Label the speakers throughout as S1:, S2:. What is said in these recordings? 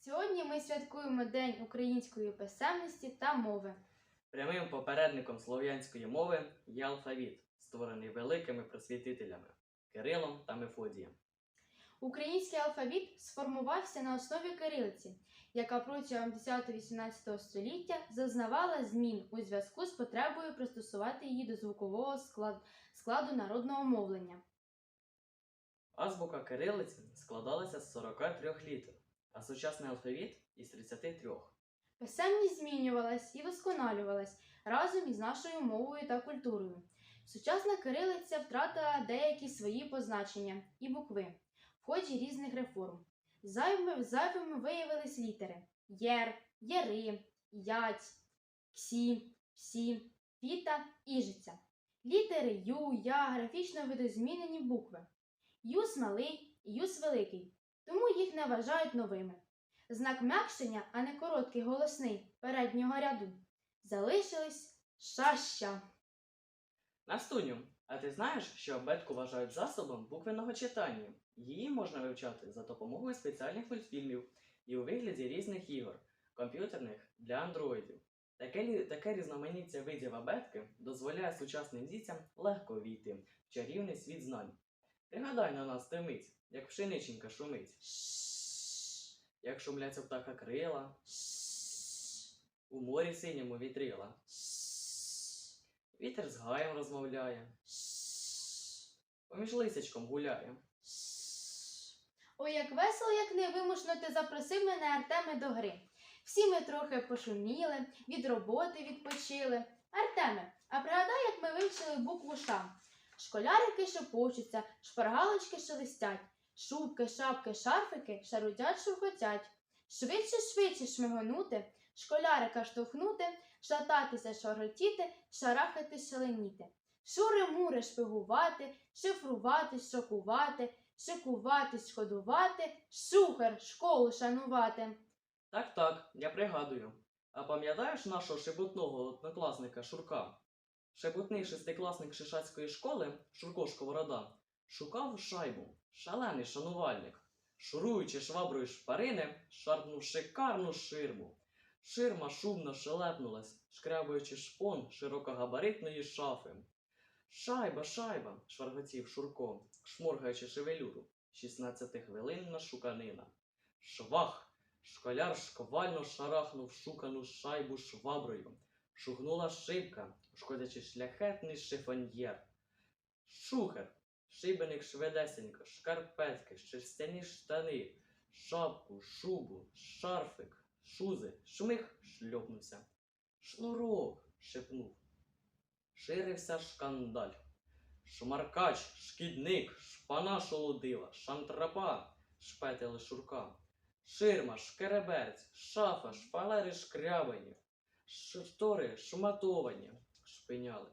S1: Сьогодні ми святкуємо День української писемності та мови.
S2: Прямим попередником слов'янської мови є алфавіт, створений великими просвітителями Кирилом та Мефодієм.
S1: Український алфавіт сформувався на основі кирилиці, яка протягом 10-18 століття зазнавала змін у зв'язку з потребою пристосувати її до звукового склад- складу народного мовлення.
S2: Азбука кирилиці складалася з 43 літер, а сучасний алфавіт із 33.
S1: Писемність змінювалась і вдосконалювалась разом із нашою мовою та культурою. Сучасна кирилиця втратила деякі свої позначення і букви в ході різних реформ. Зайвими, зайвими виявились літери єр, єри, ять, ксі, псі, піта, іжиця. Літери ю, я графічно видозмінені букви. Юс малий юс великий, тому їх не вважають новими. Знак м'якшення, а не короткий голосний переднього ряду. Залишились шаща.
S2: Настуню, а ти знаєш, що абетку вважають засобом буквеного читання? Її можна вивчати за допомогою спеціальних мультфільмів і у вигляді різних ігор, комп'ютерних для андроїдів. Таке, таке різноманіття видів абетки дозволяє сучасним дітям легко війти в чарівний світ знань. Пригадай на нас те мить, як пшениченька шумить, як шумляться птаха крила, у морі синьому вітрила. Вітер з гаєм розмовляє, поміж лисячком гуляє.
S1: Ой, як весело, як невимушно ти запросив мене Артеме до гри. Всі ми трохи пошуміли, від роботи відпочили. Артеме, а пригадай, як ми вивчили букву Ш. Школярики шепочуться, шпаргалочки шелестять, шубки, шапки, шарфики шарудять, шурхотять. Швидше, швидше шмигонути, школярика штовхнути, шататися, шаротіти, шарахати, шаленіти. Шури-мури шпигувати, шифрувати, шокувати, шикувати, шкодувати, шухер, школу шанувати.
S2: Так, так, я пригадую. А пам'ятаєш нашого шебутного однокласника Шурка? Шебутний шестикласник Шишацької школи Шурко Шковорода шукав шайбу, шалений шанувальник. Шуруючи шваброю шпарини, шарпнув шикарну ширму. Ширма шумно шелепнулась, шкрябуючи шпон широкогабаритної шафи. Шайба, шайба, шварготів Шурко, шморгаючи шевелюру. 16-хвилинна шуканина. Швах! Школяр шквально шарахнув шукану шайбу шваброю. Шугнула шибка, шкодячи шляхетний шифоньєр. Шухер, шибеник шведесенько, шкарпетки, шерстяні штани, шапку, шубу, шарфик, шузи, шмих шльопнувся. Шнурок шепнув. Ширився шкандаль. Шмаркач, шкідник, шпана шолодила, шантрапа, шпетили шурка. Ширма, шкеребець, шафа, шпалери шкрябані, штори шматовані, шпиняли.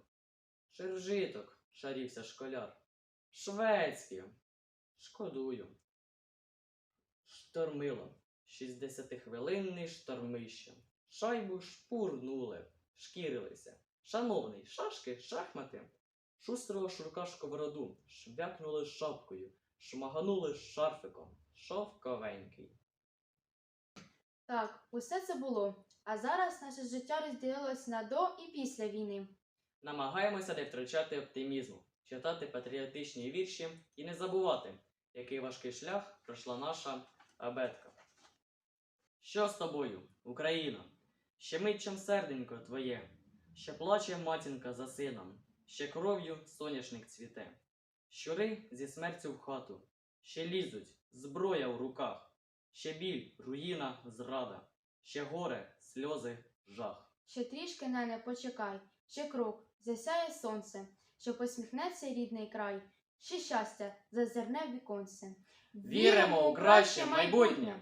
S2: Ширжиток, шарівся школяр. Шведські, шкодую. Штормило, шістдесятихвилинний штормище. Шайбу шпурнули, шкірилися. Шановний, шашки, шахмати. Шустрого шурка шковороду, швякнули шапкою, шмаганули шарфиком. Шовковенький.
S1: Так, усе це було. А зараз наше життя розділилось на до і після війни.
S2: Намагаємося не втрачати оптимізму, читати патріотичні вірші і не забувати, який важкий шлях пройшла наша абетка. Що з тобою, Україна? Ще митчем серденько твоє, ще плаче матінка за сином, ще кров'ю соняшник цвіте. Щури зі смертю в хату, ще лізуть, зброя в руках, ще біль, руїна, зрада, ще горе, сльози, жах.
S1: Ще трішки, нене, почекай, ще крок, засяє сонце, що посміхнеться рідний край, ще щастя зазирне віконце.
S2: Віримо у краще майбутнє!